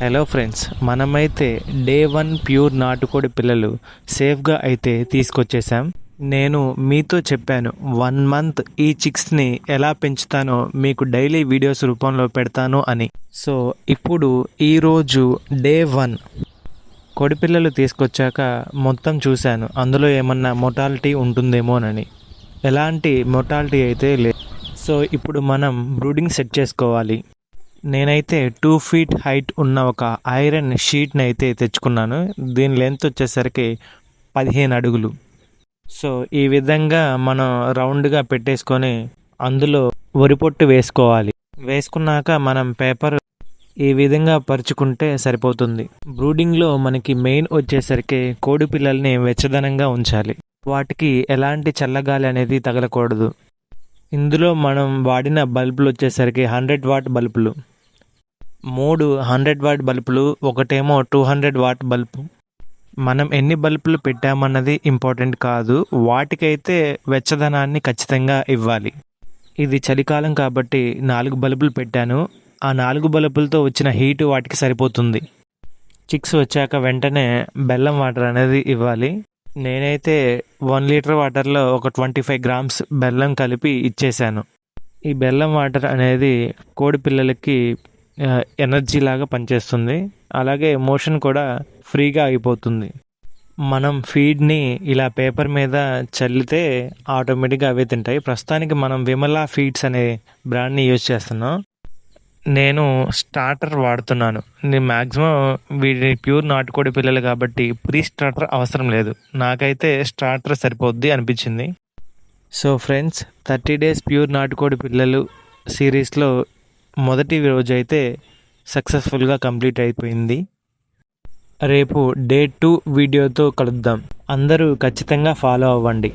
Hello friends మనమైతే day one pure నాటుకోడి పిల్లలు సేఫ్గా అయితే తీసుకొచ్చేసాం నేను మీతో చెప్పాను వన్ మంత్ ఈ చిక్స్ని ఎలా పెంచుతానో మీకు డైలీ వీడియోస్ రూపంలో పెడతాను అని. సో ఇప్పుడు ఈరోజు డే వన్ కొడిపిల్లలు తీసుకొచ్చాక మొత్తం చూశాను. అందులో ఏమన్నా మొటాలిటీ ఉంటుందేమోనని ఎలాంటి మొటాలిటీ అయితే లేదు. సో ఇప్పుడు మనం బ్రూడింగ్ సెట్ చేసుకోవాలి. నేనైతే టూ ఫీట్ హైట్ ఉన్న ఒక ఐరన్ షీట్ని అయితే తెచ్చుకున్నాను. దీని లెంత్ వచ్చేసరికి పదిహేను అడుగులు. సో ఈ విధంగా మనం రౌండ్గా పెట్టేసుకొని అందులో వరిపొట్టు వేసుకోవాలి. వేసుకున్నాక మనం పేపర్ ఈ విధంగా పరుచుకుంటే సరిపోతుంది. బ్రూడింగ్లో మనకి మెయిన్ వచ్చేసరికి కోడి పిల్లల్ని వెచ్చదనంగా ఉంచాలి. వాటికి ఎలాంటి చల్లగాలి అనేది తగలకూడదు. ఇందులో మనం వాడిన బల్బులు వచ్చేసరికి హండ్రెడ్ వాట్ బల్బులు. మూడు హండ్రెడ్ వాట్ బల్బులు ఒకటేమో టూ హండ్రెడ్ వాట్ బల్బు. మనం ఎన్ని బల్బులు పెట్టామన్నది ఇంపార్టెంట్ కాదు. వాటికైతే వెచ్చదనాన్ని ఖచ్చితంగా ఇవ్వాలి. ఇది చలికాలం కాబట్టి నాలుగు బల్బులు పెట్టాను. ఆ నాలుగు బల్బులతో వచ్చిన హీట్ వాటికి సరిపోతుంది. చిక్స్ వచ్చాక వెంటనే బెల్లం వాటర్ అనేది ఇవ్వాలి. నేనైతే వన్ లీటర్ వాటర్లో ఒక ట్వంటీ ఫైవ్ గ్రామ్స్ బెల్లం కలిపి ఇచ్చేసాను ఈ బెల్లం వాటర్ అనేది కోడి పిల్లలకి ఎనర్జీ లాగా పనిచేస్తుంది. అలాగే మోషన్ కూడా ఫ్రీగా అయిపోతుంది. మనం ఫీడ్ని ఇలా పేపర్ మీద చల్లితే ఆటోమేటిక్గా అవే తింటాయి. ప్రస్తుతానికి మనం విమలా ఫీడ్స్ అనే బ్రాండ్ని యూజ్ చేస్తున్నాం. నేను స్టార్టర్ వాడుతున్నాను. నేను మ్యాక్సిమం వీడి ప్యూర్ నాటుకోడి పిల్లలు కాబట్టి ప్రీ స్టార్టర్ అవసరం లేదు. నాకైతే స్టార్టర్ సరిపోద్ది అనిపించింది. So friends thirty days pure నాటుకోడి పిల్లలు సిరీస్లో మొదటి రోజు అయితే సక్సెస్ఫుల్గా కంప్లీట్ అయిపోయింది. రేపు డే టూ వీడియోతో కలుద్దాం. అందరూ ఖచ్చితంగా ఫాలో అవ్వండి.